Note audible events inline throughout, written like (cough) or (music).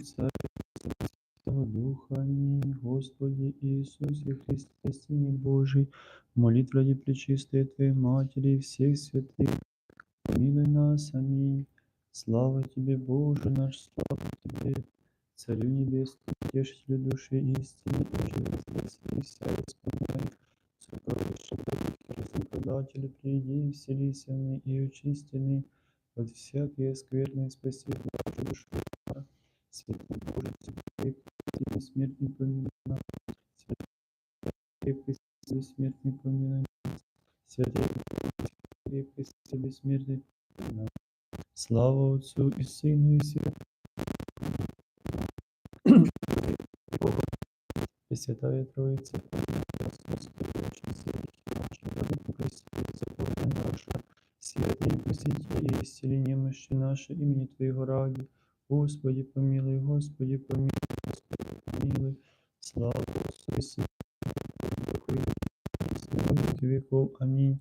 И Святого Духа. Аминь. Господи Иисусе Христе, Сыне Божий, молитв ради Пречистой Твоей Матери и всех святых, помилуй нас. Аминь. Слава Тебе, Боже наш, слава Тебе, Царю Небесный, Утешителю души истины, Боже, вся исполняй, сокровища Рассокодатель, приди и вселися и очистины от всякой скверной спаси нашу душу. Святый Боже, святый бессмертный помилуй нас. Святый бессмертный помилуй нас. Святый крепкости бессмертный помилуй нас. Слава Отцу и Сыну и Святому. Богу, и Святая Троица, Святый, посети и исцели немощи наши имени Твоего ради. Господи, помилуй, Господи, помилуй, Господи, помилуй. Слава Отцу и Сыну и Духу, и Святому веки веков. Аминь.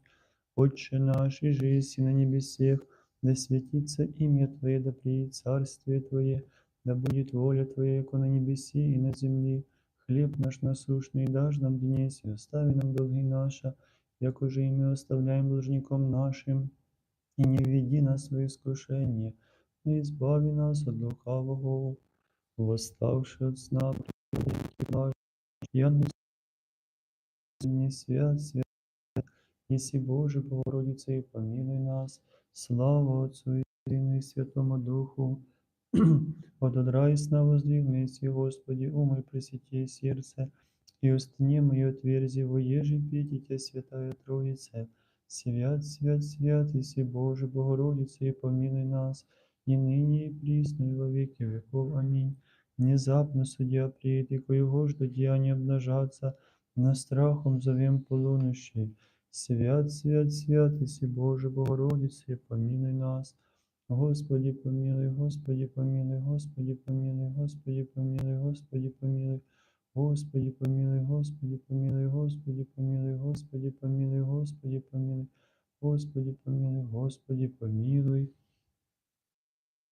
Отче наш, и жизнь на небесех, да святится имя Твое, да приедет царствие Твое, да будет воля Твоя, яко на небеси и на земли. Хлеб наш насущный дашь нам днесь, и остави нам долги наши, як уже и мы оставляем должником нашим, и не введи нас в искушение, но избави нас от лукавого, восставши от сна, предвеки наш, я не свят, свят, Еси Боже, Богородице, и помилуй нас, слава Отцу и Сыну и Святому Духу, Пододрай сна воздвиг вместе, Господи, умой пресети сердце, и устни мое отверзи, воежи пейте Святая Троица, свят, свят, свят, Иси Боже, Богородице, и помилуй нас, и ныне, и присно, и во веки веков. Аминь. Внезапно судья приедет, и коего жду деяния обнажаться, на страхом зовем полунощи. Свят, свят, свят, Иси Боже, Богородице, помилуй нас. Господи, помилуй, Господи, помилуй, Господи, помилуй, Господи, помилуй, Господи, помилуй. Господи, помилуй, Господи, помилуй, Господи, помилуй, Господи, помилуй, Господи, помилуй. Господи, помилуй, Господи, помилуй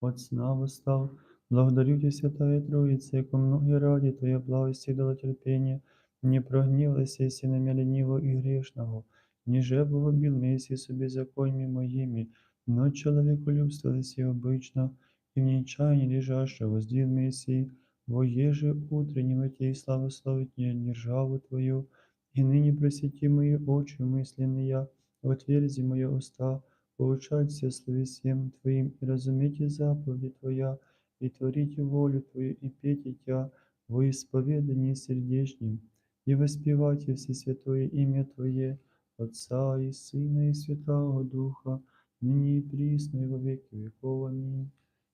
От сна восстал, благодарю Тебя, Святая Троица, яко многие ради Твоя благости дала терпение, не прогневайся, если на меня ленивого и грешного, ниже погубил месси собі законами моими, но человеку любствовались и обычно, и в нечаянии лежащего воздвиг Мессии, во еже утреннего Тебе славословить не державу Твою, и ныне просвети мои очи мысленные, отверзи мои уста, поучаться слове всем Твоим, и разумейте заповеди Твоя, и творите волю Твою, и пейте Тя во исповедании сердечнем, и воспевайте все святое имя Твое, Отца и Сына и Святого Духа, ныне и присно, и во веки веков. Аминь.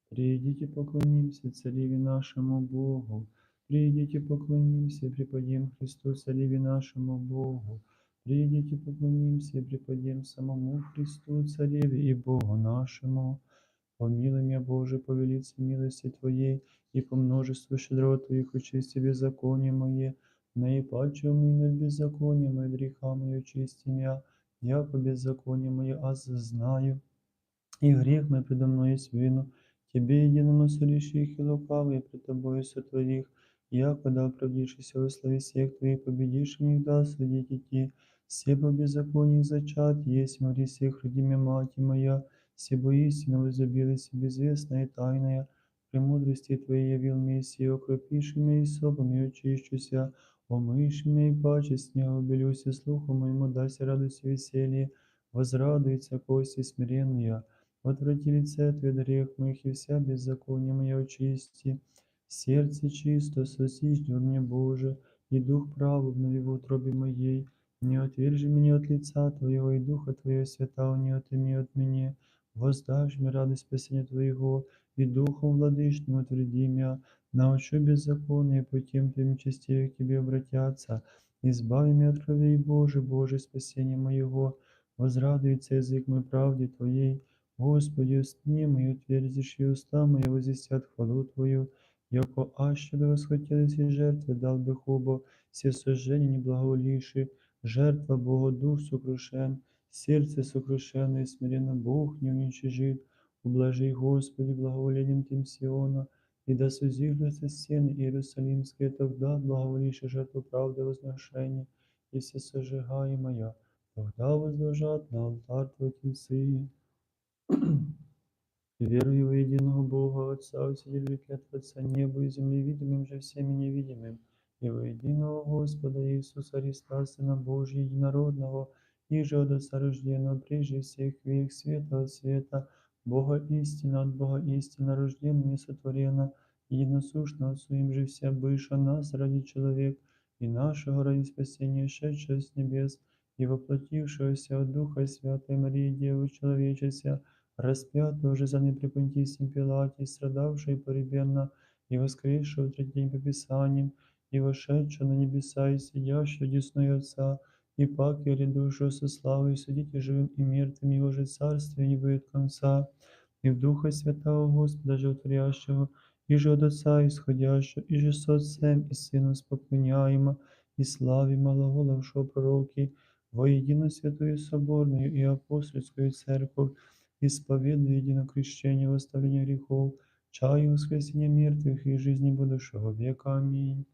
Придите, поклонимся Цареве нашему Богу. Придите, поклонимся, преподем Христу, Цареве нашему Богу. Придите, поклонимся, преподем самому Христу, Цареве и Богу нашему. Помилуй меня, Боже, по велице милости Твоей, и по множеству щедрот Твоих очисти беззаконие мое, наипаче умыми от беззакония мое, греха мое, очисти меня, яко беззаконие мое аз знаю, и грех мой предо мной есть вину, Тебе единому сореших и лукавый пред Тобою сотворих, якода оправдившийся во славе всех Твоих, победишь в них да судить идти, все по зачат, есть мори всех родимя мать моя, все бо истина в изобилии безвестная и тайная, премудрости Твоей явил Мессия, окропишь меня и собом, и очищуся, омышь меня и паче снега белюся, слуху моему дайся радость и веселье, возрадуется кости смиренная, Отврати лице от грех моих, и вся беззаконие мое очисти. Сердце чисто сосиждет мне, Боже, и дух прав обнови в утробе моей. Не отвержи меня от лица Твоего, и Духа Твоего святого не отыми от меня. Воздашь мне радость спасения Твоего, и Духом владычным отвреди меня. Научу беззаконие путем Твоим частей к Тебе обратятся. Избави меня от крови, Боже, Боже, спасение моего. Возрадуется язык мой правде Твоей. Господи, устни мои, утвердишь и уста мои возвестят хвалу Твою, яко аще бы восхотелись и жертвы, дал бы хубо, все сожжения не благоволивши, жертва Бога дух сокрушен, сердце сокрушенное и смиренно Бог не уничижит, ублажи, Господи, благоволением Тим Сиона, и да сузиждутся стены Иерусалимские, тогда благоволивши жертву правды возношения, и все сожигаемая, тогда возложат на алтарь твой тельцы. Верую в единого Бога, Отца, Вседержителя Творца неба и земли, видимым же всеми невидимым, и во единого Господа Иисуса Христа, Сына Божия, единородного, и же от Отца рожденного, прежде всех век, света от света, Бога истина от Бога истина, рожденного, несотворена, единосущного своим же вся быша нас ради человек, и нашего ради спасения, шедшего с небес, и воплотившегося от Духа Святой Марии, Девы Человечеся, распятого же за непрепонтийским Пилате, страдавшего и поребенно, и воскресшего в третий день по Писаниям, и вошедшего на небеса, и сидящего десной Отца, и пак я душу со славой судите живым и мертвым, его же царствие не будет конца, и в Духа Святого Господа животворящего, и же от Отца исходящего, и же с Отцем и Сыном споклоняемо, и славе малоголовшего пророки, во едино святую соборную и апостольскую церковь, исповедую едино крещение в оставление грехов, чаю воскресения мертвых и жизни будущего века. Аминь.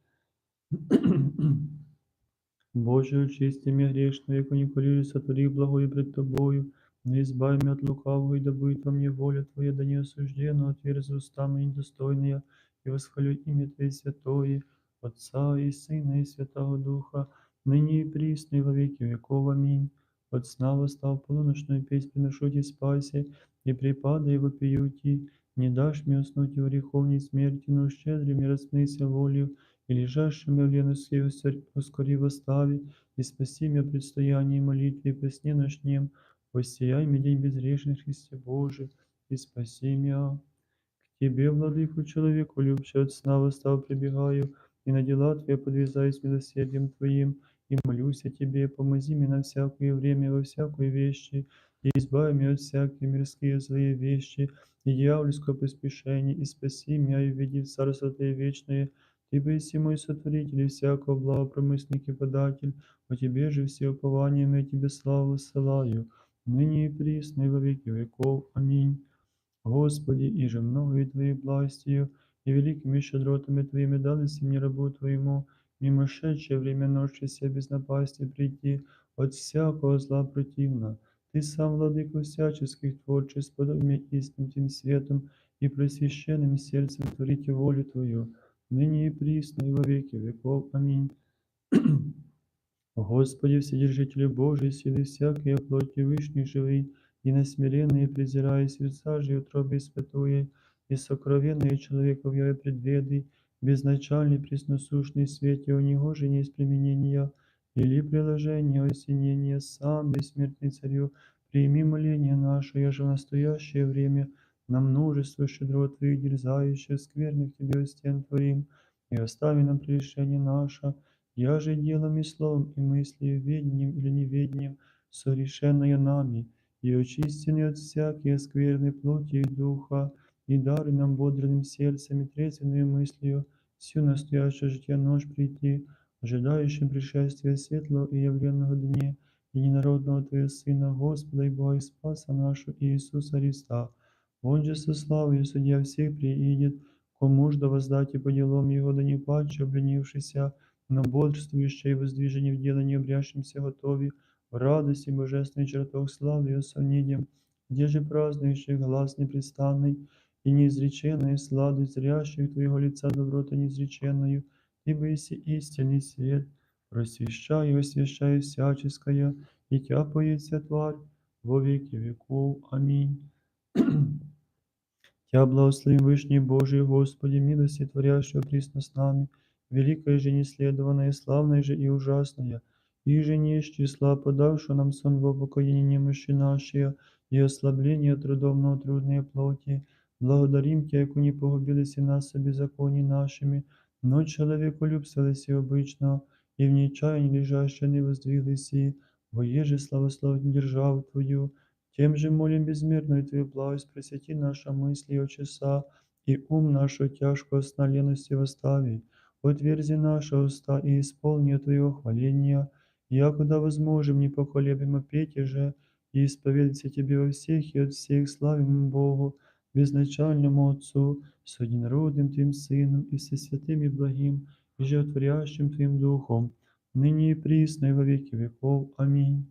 Боже, очисти меня грешную, яко николи сотвори благое пред Тобою, но избави меня от лукавого, и да будет во мне воля Твоя, да не осужденно, отверзи уста мои недостойные, и восхвалю имя Твое святое, Отца и Сына и Святого Духа, ныне и присно и во веки веков. Аминь. От сна восстав полуночную песнь приношу Ти спаси, и припада и вопию Ти, не дашь мне уснуть и в греховней смерти, но щедри мне рассмыся волю, и лежащими в ленуске ускори восстави, и спаси меня в предстоянии молитвы, и по сне ночнем, воссияй мне день безгрешный Христе Божий, и спаси меня. К Тебе, владыку, человеку, любящий от сна восстав, прибегаю, и на дела Твои подвязаюсь милосердием Твоим, и молюсь о Тебе, помози мне на всякое время, во всякой вещи, и избави меня от всякие мирские злые вещи, и дьявольского поспешения, и спаси меня, и введи в Царство Твое вечное, Ты быси мой сотворитель и всякого благопромысленник и податель, о Тебе же все упования мои Тебе славу ссылаю, ныне и присно, и во веки веков. Аминь. Господи, и же многою Твоей властью и великими щедротами Твоими дали мне рабу Твоему, мимо шедшее время ночи себе без напасти прийти, от всякого зла противно. Ты сам, владыка всяческих творчеств, подай мне истинным тем светом и просвященным сердцем творите волю Твою, ныне и присно, и во веки веков. Аминь. (clears throat) Господи, Вседержителю Божий, силы всякие плоти вышний живый, и насмиренные презирая сердца же и утробы испытуя, и сокровенные человеков я предведы, безначальный пресносущный свете у него же не из применения, или приложение осенения сам, бессмертный царю, прими моление наше, я же в настоящее время на множество щедрот твоих дерзающих, скверных тебе стен творим, и остави нам прегрешение наше, я же делом и словом, и мыслью, ведением или неведением, совершенное нами, и очистены от всякие скверной плоти и духа, и даруй нам бодрым сердцем и трезвенную мыслью всю настоящее житие нож прийти, ожидающим пришествия светлого и явленного дне, единородного Твоего Сына, Господа и Бога и Спаса нашего Иисуса Христа. Он же со славою судья всех приидет, кому ж да воздать и по делам Его, да не паче обленившийся, но бодрствующий и воздвижение в дело не обрящимся готови, в радости божественной чертог славы и осовнением, где же празднующий глаз непрестанный и неизреченная сладость зрящих Твоего лица доброта неизреченную, Ты быси истинный свет, просвещай и освящай всяческое, и тяпается тварь во веки веков. Аминь. (clears throat) Тя благословим Вышний Божий, Господи, милости творящего присно с нами, великая же неследованная, славная же и ужасная, и же не из числа подавшего нам сон в упокоение немощи нашей, и ослабление трудом на трудные плоти, благодарим Тя, яко не погубились и нас беззаконии нашими, но человеку любствовались обычно, и в нечаянии лежащие не воздвиглись, и воеже славословить державу Твою, тем же молим безмерную Твою благость, просвети наша мысли и часа, и ум нашу тяжкую сна лености восстави, отверзи наши уста и исполни Твоего хваления, якуда возможем непоколебимо петь же, и исповедаться Тебе во всех и от всех славим Богу, безначальному Отцу, с однородным Твоим Сыном и Всесвятым и благим, и животворящим Твоим Духом, ныне и присно и во веки веков. Аминь.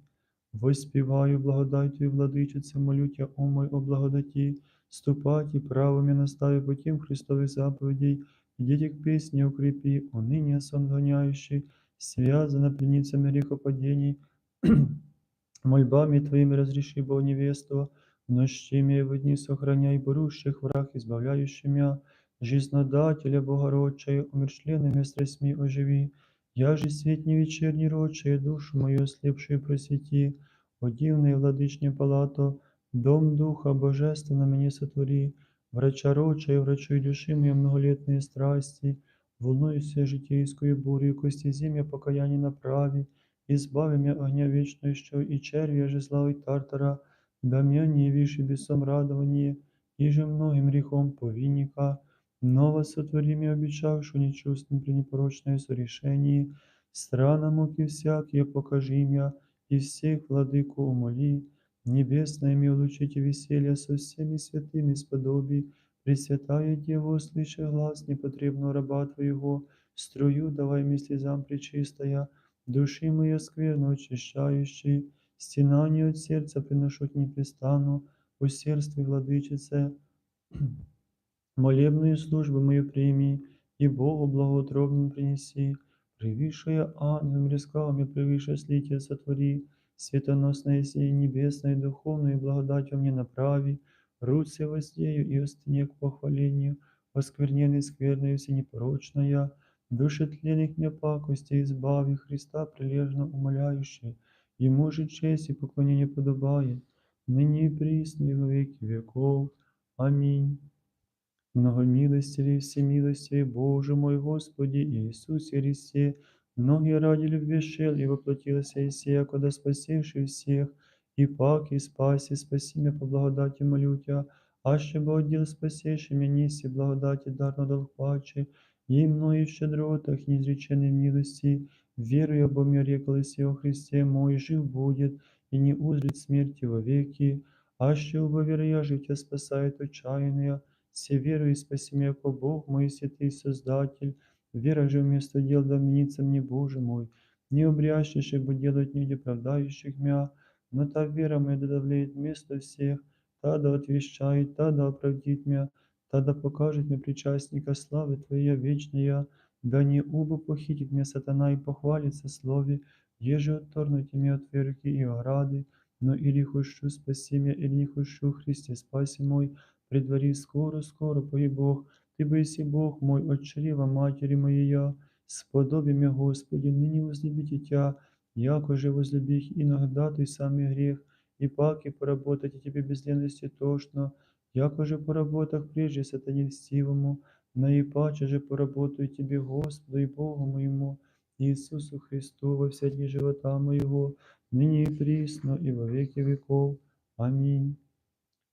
Воспіваю благодаттю, владичице, молю Тя, о мой, о благодаті, ступати правом и настави путем Христовых заповедей, идите к песне укрепи, уныние сон гоняющий, связано пленницами грехопадений, (clears throat) мольбами Твоими разреши, Бог невесту, нощими в дни сохраняй борущих враг, избавляющий мя, жизнодателя Богородчая, умершленными страстьми оживи, я же свет не вечерний рочая, душу мою ослепшую просвети, о дивной владычне палато, дом Духа Божественно мне сотвори, врача рочая, врачуй души моей многолетные страсти, волнуюся житейскую бурю, кости зимя покаяние направи, избави меня огня вечного, що и червя же зла и тартара, да меня не виши бесом радование, же многим грехом повинника, Ново сотвори мне обещавшу нечувством при непорочное сорешении, страна муки всякие покажи меня, и всех владыку умоли, небесное ми улучите веселье со всеми святыми сподоби, Пресвятая Дева, слыша глаз непотребного раба Твоего, струю давай мне слезам пречистая, души моя скверно очищающий, стенание от сердца приношу к непрестану, усердствуй, владычице, молебную службу мою прими, и Богу благоутробным принеси, превыше ангел мирсками, превыше слитие сотвори, светоносное сие небесное, духовное благодатью мне направи, руце воздею и остыне к похвалению, оскверненный скверною всенепорочная, души тленных мне пакости избави, Христа прилежно умоляющий, Ему же честь и поклонение подобает, ныне и присно и во веки веков. Аминь. Многомилостивый, всемилостивый Боже мой Господи Иисусе Христе, многие ради любви шел и воплотился и сия, когда спасивший всех, и пак, и спаси, спаси меня по благодати молю Тя, аще бы отдел спасейший меня неси благодати дарно дал паче, и мною в щедротах неизреченной милости, веруя обо мне реклась о Христе мой, жив будет, и не узрит смерти вовеки, аще оба веря життя спасает отчаянная, все верую и спаси меня, яко Бог мой святый Создатель, вера же вместо дел да мнится мне, Боже мой, не обрящешь, бы делать нигде оправдающих мя, но та вера моя да давлеет вместо всех, та да отвещает, та да оправдит мя, та да покажет мне причастника славы Твоя вечная, да не убо похитит меня сатана и похвалится слове, еже отторнуть меня от верки и ограды, но или хочу спаси меня, или не хочу, Христе, спаси мой, предвари скоро, скоро, пої Бог, Ти бийся Бог мой, от чрева матери моєя, сподоби мя, Господи, нині возлюбите Тя, яко же возлюбих иногда той самый грех, и паки поработать и тебе без ленности тошно, яко же по работах прежде сатане льстивому, наипаче же поработаю тебе, Господу и Богу моему, Иисусу Христу во все живота моего, ныне и присно, и во веки веков. Аминь.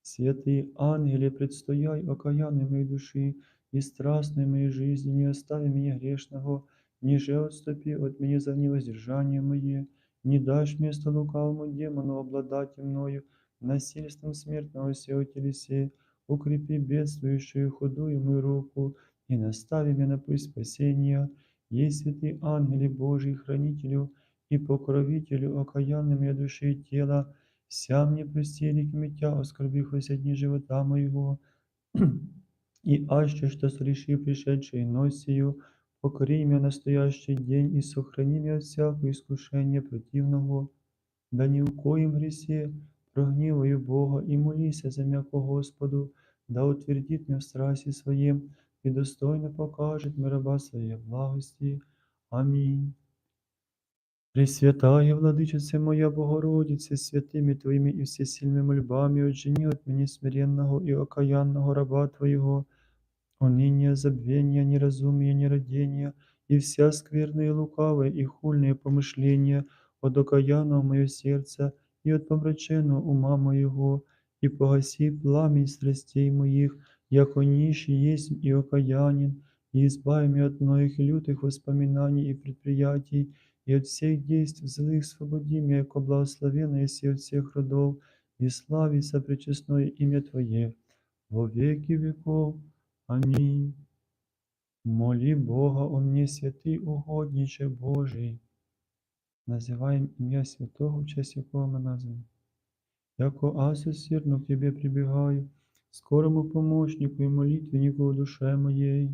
Святые ангели, предстояй окаянной моей души и страстной моей жизни, не остави меня грешного, ниже отступи от меня за невоздержание мое, не дашь место лукавому демону обладать мною, насильством смертного сего телесе, укрепи бедствующую худую мою руку и настави меня на путь спасения, есть святые ангели Божии, хранителю и покровителю окаянной моей души и тела, вся мне простили кметя, оскорбихося дни живота моего, (clears throat) и аще что среши пришедшей носию, покори меня настоящий день и сохрани меня от всякого искушения противного, да ни в коем гресе прогневаю Бога и молися за мяко Господу, да утвердит меня в страсти своем и достойно покажет мне раба своей благости. Аминь. Пресвятая Владычице моя Богородице, святыми Твоими и всесильными мольбами, отжени от меня смиренного и окаянного раба Твоего, уныние, забвение, неразумие, нерадение, и вся скверные, лукавые и хульные помышления от окаянного мое сердце и от помраченного ума моего, и погаси пламень страстей моих, яко нищий есть и окаянин, и избави меня от многих лютых воспоминаний и предприятий, и от всех действий злых свободи меня, яко благословенно еси от всех родов, и славится пречестное имя Твое, во веки веков. Амінь. Молі Бога о мені, святий угодніче Божий. Називаємо ім'я святого, в честь якого ми назвемо. Яко аз усердно к Тебе прибегаю, скорому помощнику и молитвеннику душе моей.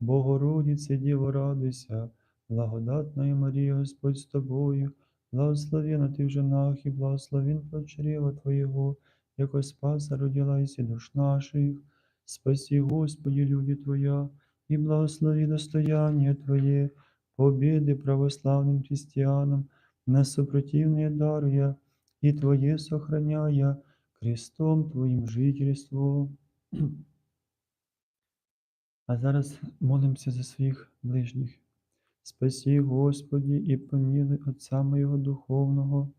Богородице, Дева, радуйся, благодатная Мария, Господь с тобою, благословена ты в женах и благословен плод чрева Твоего, яко спаса родилась и душ наших. Спаси, Господи, люди Твоя, и благослови достояние Твое, победы православным христианам, на супротивные даруя, и Твое сохраняя, крестом Твоим жительство. (clears throat) А зараз молимося за своїх ближніх. Спаси, Господі, і помилуй Отця моєго духовного.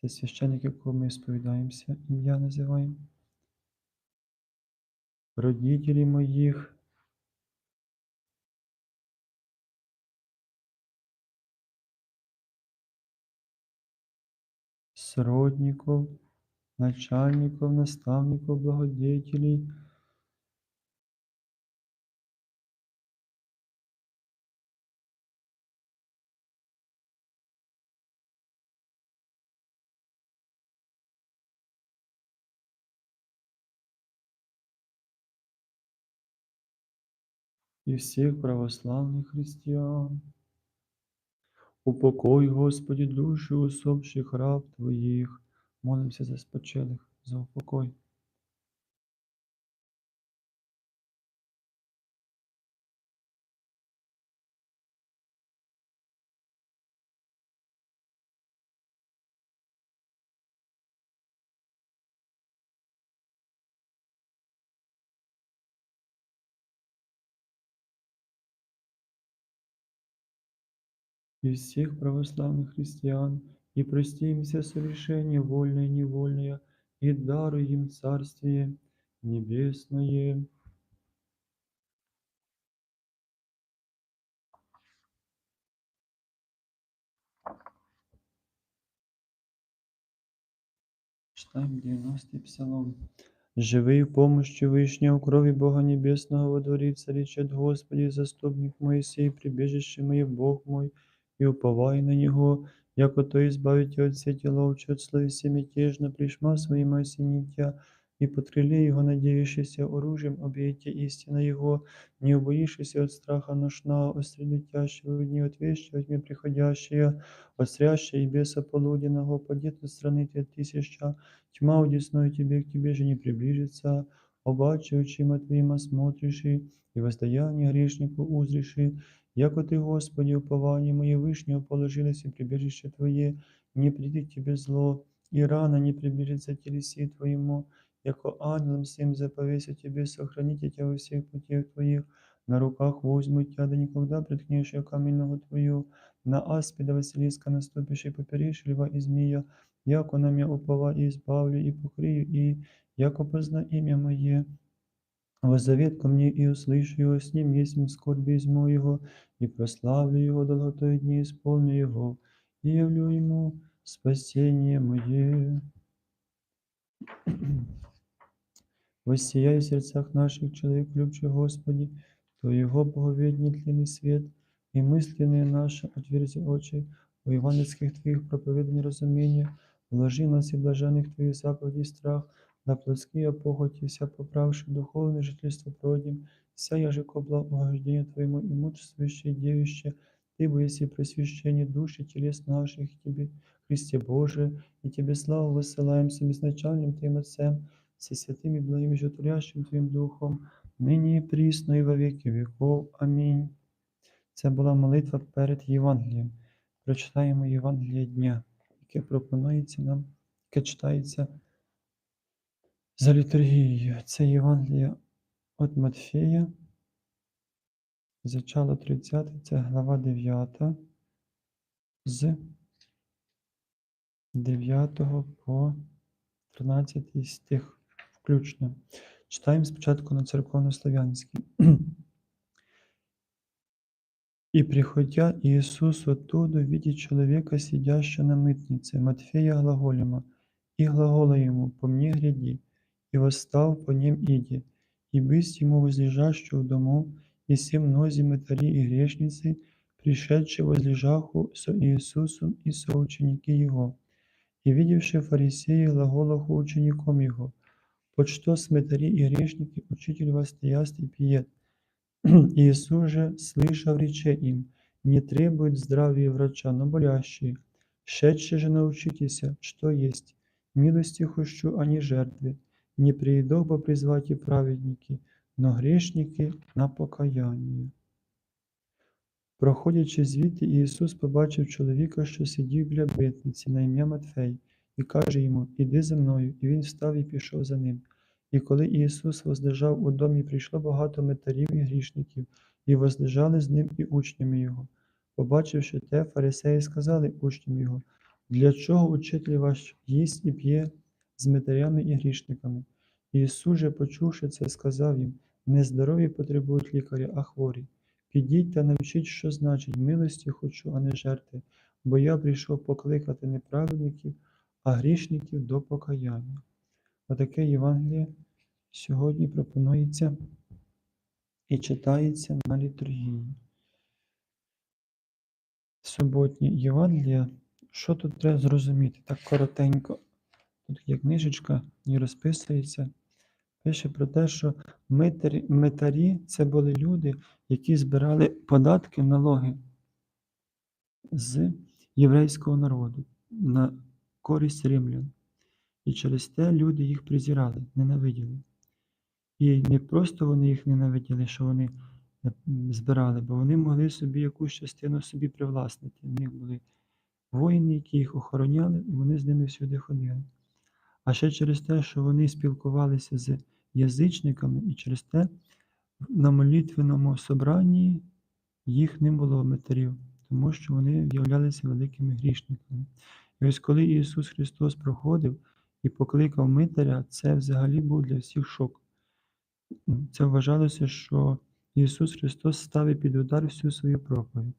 Це священник, якого ми сповідаємося, ім'я називаємо. Родителі моїх, сродников, начальников, наставников, благодетелей, и всех православных христиан. Упокой, Господи, душі усопших раб Твоїх. Молимося за спочилих, за упокой. И всех православных христиан, и прости им все вольное и невольное, и даруй им Царствие Небесное. Читаем 90-й псалом. Живий в помощи у крови Бога Небесного во дворе царичет Господи, заступник Моисей, прибежище мое, Бог мой, и уповай на Него, яко то избавите от сети ловче, от словеси мятежно, пришма своим осенитя, и под крыле Его надеющийся оружием объете истина Его, не убоишься от страха ношна, осредотящего в дни от вещи, во тьме приходящие, осрящая и беса полуденного, падет от страны те тысяча, тьма удесную тебе, к тебе же не приближится, обаче очима твоим смотришь и воздаяние грешнику узриши, яко ты, Господи, упование мое вышнего положилось и прибежище Твое, не придет тебе зло, и рано не приблизится телеси Твоему, яко ангелом всем заповеся тебе, сохраните тебя во всех путях Твоих, на руках возьму тебя, да никогда приткнешь я Твою, на аспида Василиска наступишь и поперишь льва и змея, яко на меня упова и избавлю, и покрию, и яко позна имя Мое, Воззовет ко мне и услышу его, с ним есть скорби изму его, и прославлю его долготой дни, исполню его, и явлю ему спасение мое. (clears throat) Воссияй в сердцах наших, человек, любче Господи, то его боговедний тленный свет, и мысленные наши отверзи очи, у евангельских Твоих проповеданий разумения, вложи в нас и блаженных Твоих заповедей страх, да плотские похоти, вся поправши духовное жительство пройдем, вся яжеко благовождение Твоему и мудрствующее девище, Ты бы если просвещение души телес наших Тебе, Христе Боже, и Тебе славу высылаем с изначальным Твоим Отцем, со святым и благим и животворящим Твоим Духом, нині і прісно і во віки віков. Амінь. Це була молитва перед Євангелієм. Прочитаємо Євангеліє дня, яке пропонується нам, яке читається за літургією. Це Євангеліє від Матфея, зачало 30, це глава 9, з 9 по 13 стих включно. Читаємо спочатку на церковнослов'янській. И приходя Иисус оттуда, видит человека, сидящего на мытнице, Матфея глаголема, и глагола ему, по мне гряди И и восстав по нем иди, и бысть ему возлежащего домов, и все мнози мытари и грешницы, пришедшие возлежаху со Иисусом и соученики Его, и видевшие фарисеи глаголаху учеником Его, под что сметари и грешники учитель вас яст и пьет. Иисус (clears throat) же, слышав, рече им, не требует здравия врача, но болящие. Шедшие же научитеся, что есть. Милости хущу, а не жертвы. не приидох бы призвать и праведники, но грешники на покаяння. Проходячи звідти, Ісус побачив чоловіка, що сидів біля битниці на ім'я Матфей, і каже йому: Іди за мною. І він встав і пішов за ним. І коли Ісус возлежав у домі, прийшло багато метарів і грішників, і возлежали з ним і учнями Його. Побачивши те, фарисеї сказали учням Його, для чого учитель ваш їсть і п'є з метарями і грішниками? Ісус же, почувши це, сказав їм: Не здорові потребують лікаря, а хворі. Підіть та навчіть, що значить милості хочу, а не жертви, бо я прийшов покликати не праведників, а грішників до покаяння. Отаке Євангеліє сьогодні пропонується і читається на літургії. Суботні Євангелія. Що тут треба зрозуміти? Так коротенько. Тут є книжечка і розписується. Пише про те, що митарі, митарі це були люди, які збирали податки, налоги з єврейського народу на користь римлян. І через те люди їх презирали, ненавиділи. І не просто вони їх ненавиділи, що вони е, збирали, бо вони могли собі якусь частину собі привласнити. В них були воїни, які їх охороняли, і вони з ними всюди ходили. А ще через те, що вони спілкувалися з язичниками, і через те на молитвеному собранні їх не було метарів, тому що вони являлися великими грішниками. І ось коли Ісус Христос проходив і покликав митаря, це взагалі був для всіх шок. Це вважалося, що Ісус Христос ставить під удар всю свою проповідь,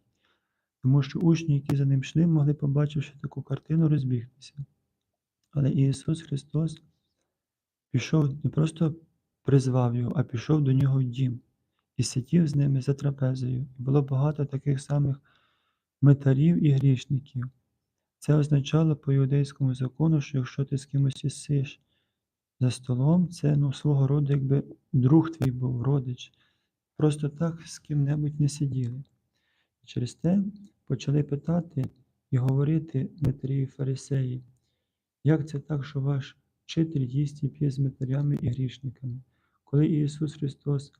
тому що учні, які за ним йшли, могли, побачивши таку картину, розбігтися. Але Ісус Христос пішов не просто призвав його, а пішов до нього в дім і сидів з ними за трапезою. Було багато таких самих митарів і грішників. Це означало по іудейському закону, що якщо ти з кимось ісиш за столом, це ну, свого роду якби друг твій був, родич. Просто так з ким-небудь не сиділи. Через те почали питати і говорити митарі і фарисеї, як це так, що ваш вчитель їсть і п'є з митарями і грішниками? Коли Ісус Христос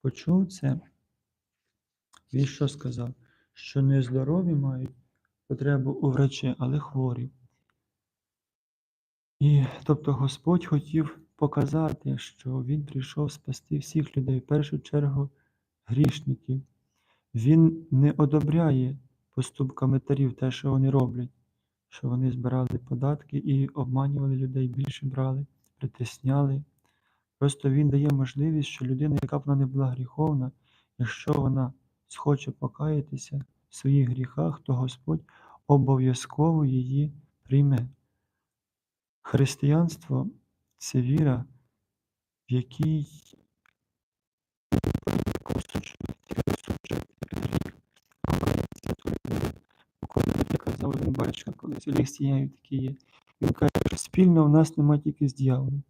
почув це, Він що сказав? Що не здорові мають потребу у врачі, але хворі. І тобто Господь хотів показати, що Він прийшов спасти всіх людей, в першу чергу грішників. Він не одобряє поступка метарів, те, що вони роблять, що вони збирали податки і обманювали людей, більше брали, притисняли. Просто Він дає можливість, що людина, яка б вона не була гріховна, якщо вона схоче покаятися в своїх гріхах, то Господь обов'язково її прийме. Християнство це віра, в якій я казав один батюшка колись Олег Сіяєв такий є. Він каже, що спільно в нас нема тільки з дьяволом.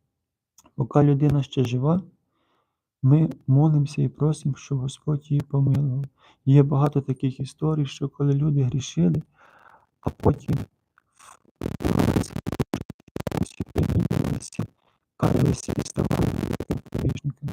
Поки людина ще жива, ми молимося і просимо, щоб Господь її помилував. Є багато таких історій, що коли люди грішили, а потім каялися і ставали грішниками.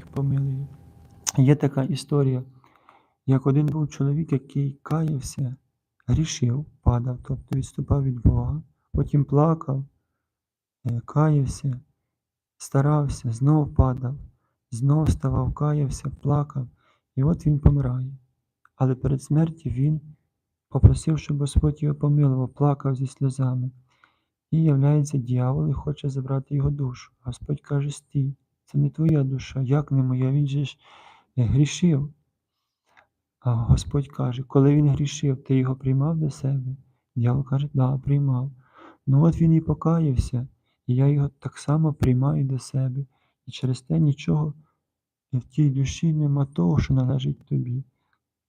Їх помилує. Є така історія, як один був чоловік, який каявся, грішив, падав, тобто відступав від Бога, потім плакав, е, каявся, старався, знов падав, знов ставав, каявся, плакав, і от він помирає. Але перед смертю він попросив, щоб Господь його помилував, плакав зі сльозами. І являється дьявол і хоче забрати його душу. Господь каже: стій, це не твоя душа, як не моя, він же ж грішив. А Господь каже, коли він грішив, ти його приймав до себе? Дьявол каже, да, приймав. Ну от він і покаявся, і я його так само приймаю до себе. І через те нічого в тій душі нема того, що належить тобі.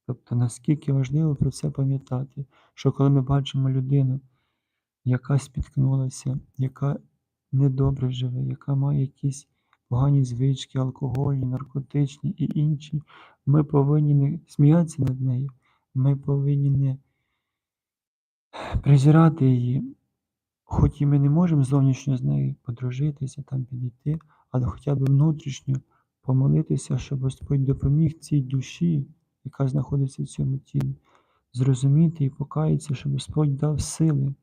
Тобто, наскільки важливо про це пам'ятати, що коли ми бачимо людину, яка спіткнулася, яка недобре живе, яка має якісь погані звички, алкогольні, наркотичні і інші, ми повинні не сміятися над нею, ми повинні не презирати її, хоч і ми не можемо зовнішньо з нею подружитися, там підійти, але хоча б внутрішньо помолитися, щоб Господь допоміг цій душі, яка знаходиться в цьому тілі, зрозуміти і покаятися, щоб Господь дав сили,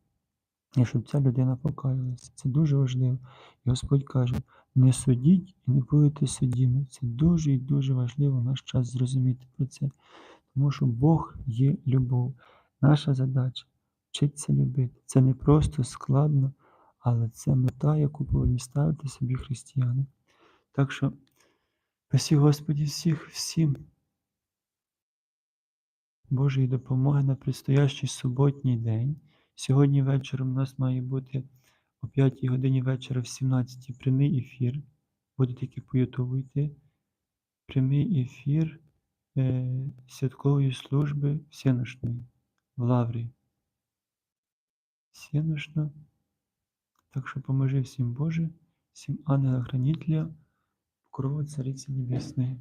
і щоб ця людина покаялася. Це дуже важливо. І Господь каже: не судіть і не будете судімі. Це дуже і дуже важливо в наш час зрозуміти про це. Тому що Бог є любов. Наша задача вчитися любити. Це не просто складно, але це мета, яку повинні ставити собі християни. Так що, спасі Господі всіх, всім Божої допомоги на предстоящий суботній день. Сьогодні вечором у нас має бути о 5 годині вечора в 17 прямий ефір. Буде тільки по. Прямий ефір е, святкової служби всеношної в Лаврі. Всеношна. Так що поможи всім Боже, всім ангела хранителя, покрову Цариці Небесної.